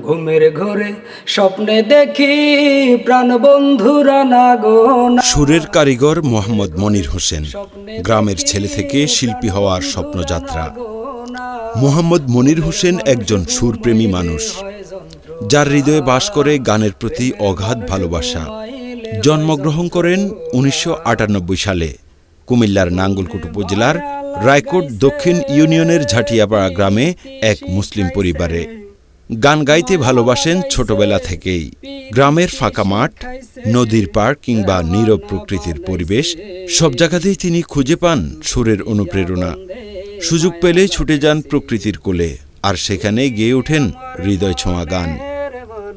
ঘুমের ঘরে স্বপ্নে দেখি প্রাণ বন্ধুরা না সুরের কারিগর মোহাম্মদ মনির হোসেন গ্রামের ছেলে থেকে শিল্পী হওয়ার স্বপ্নযাত্রা। মোহাম্মদ মনির হোসেন একজন সুরপ্রেমী মানুষ যার হৃদয়ে বাস করে গানের প্রতি অগাধ ভালোবাসা। জন্মগ্রহণ করেন উনিশশো আটানব্বই সালে কুমিল্লার নাঙ্গলকোট উপজেলার রায়কোট দক্ষিণ ইউনিয়নের ঝাটিয়াপাড়া গ্রামে এক মুসলিম পরিবারে। গান গাইতে ভালোবাসেন ছোটবেলা থেকেই। গ্রামের ফাঁকা মাঠ, নদীর পাড় কিংবা নীরব প্রকৃতির পরিবেশ, সব জায়গাতেই তিনি খুঁজে পান সুরের অনুপ্রেরণা। সুযোগ পেলেই ছুটে যান প্রকৃতির কোলে, আর সেখানে গেয়ে ওঠেন হৃদয় ছোঁয়া গান।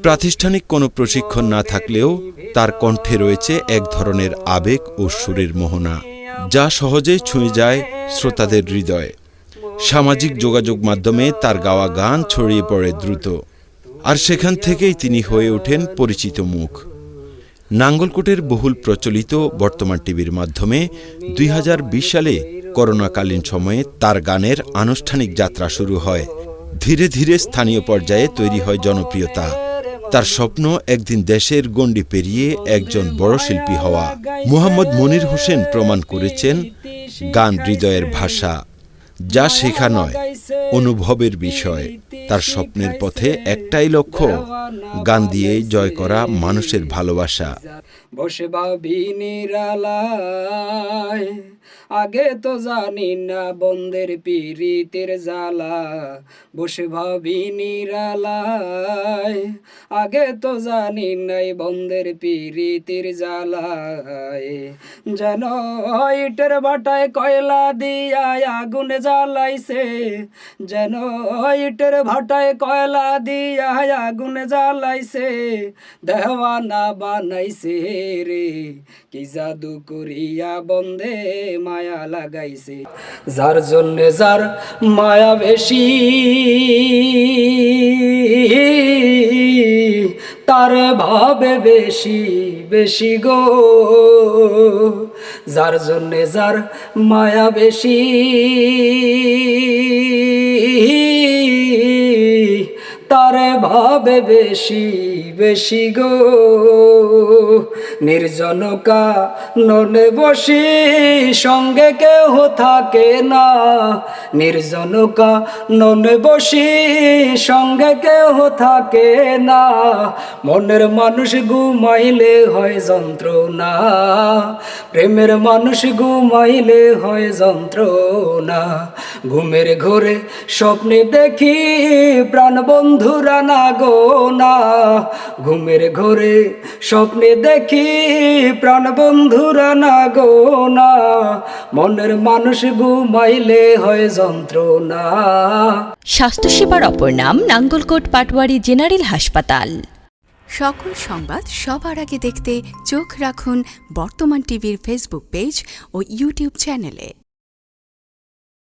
প্রাতিষ্ঠানিক কোনো প্রশিক্ষণ না থাকলেও তার কণ্ঠে রয়েছে এক ধরনের আবেগ ও সুরের মোহনা, যা সহজেই ছুঁয়ে যায় শ্রোতাদের হৃদয়। সামাজিক যোগাযোগ মাধ্যমে তার গাওয়া গান ছড়িয়ে পড়ে দ্রুত। আর সেখান থেকেই তিনি হয়ে ওঠেন পরিচিত মুখ। নাঙ্গলকোটের বহুল প্রচলিত বর্তমান টিভির মাধ্যমে দুই হাজার বিশ সালে করোনাকালীন সময়ে তার গানের আনুষ্ঠানিক যাত্রা শুরু হয়। ধীরে ধীরে স্থানীয় পর্যায়ে তৈরি হয় জনপ্রিয়তা। তার স্বপ্ন একদিন দেশের গণ্ডি পেরিয়ে একজন বড় শিল্পী হওয়া। মোহাম্মদ মনির হোসেন প্রমাণ করেছেন গান হৃদয়ের ভাষা। যা শেখা নয়, অনুভবের বিষয়। তার স্বপ্নের পথে একটাই লক্ষ্য, গান দিয়ে জয় করা মানুষের ভালোবাসা। বসে বা আগে তো জানি না বন্ধের পিরিতের জ্বালা, বসে ভাবি নিরালায়। আগে তো জানি নাই বন্ধের পিরিতের জ্বালায়। যেন ইটের বাটায় কয়লা দিয়া আগুন জ্বালাইছে, যেন ইটের ভাটায় কয়লা দিয়া আগুন জ্বালাইছে। দেওয়ানা বানাইছে রে, কি জাদু করিয়া বন্ধে মায়া লাগাইছে। যার জন্য যার মায়া বেশি, তার ভাবে বেশি বেশি গো। যার জন্যে যার মায়া বেশি তারে ভাবে বেশি বেশি গো। নির্জনকা ননে বসি, সঙ্গে কেউ থাকে না। নির্জনকা ননে বসি, সঙ্গে কেউ থাকে না। মনের মানুষ ঘুমাইলে হয় যন্ত্রণা। প্রেমের মানুষ ঘুমাইলে হয় যন্ত্রণা। ঘুমের ঘরে স্বপ্নে দেখি প্রাণ বন্ধুরা না গো না ঘুমের ঘরে স্বপ্নে দেখি প্রাণ বন্ধুরা না গো না মনের মানুষ ঘুমাইলে হয় যন্ত্রণা। স্বাস্থ্যসেবার অপর নাম নাঙ্গলকোট পাটওয়ারি জেনারেল হাসপাতাল। সকল সংবাদ সবার আগে দেখতে চোখ রাখুন বর্তমান টিভির ফেসবুক পেজ ও ইউটিউব চ্যানেলে।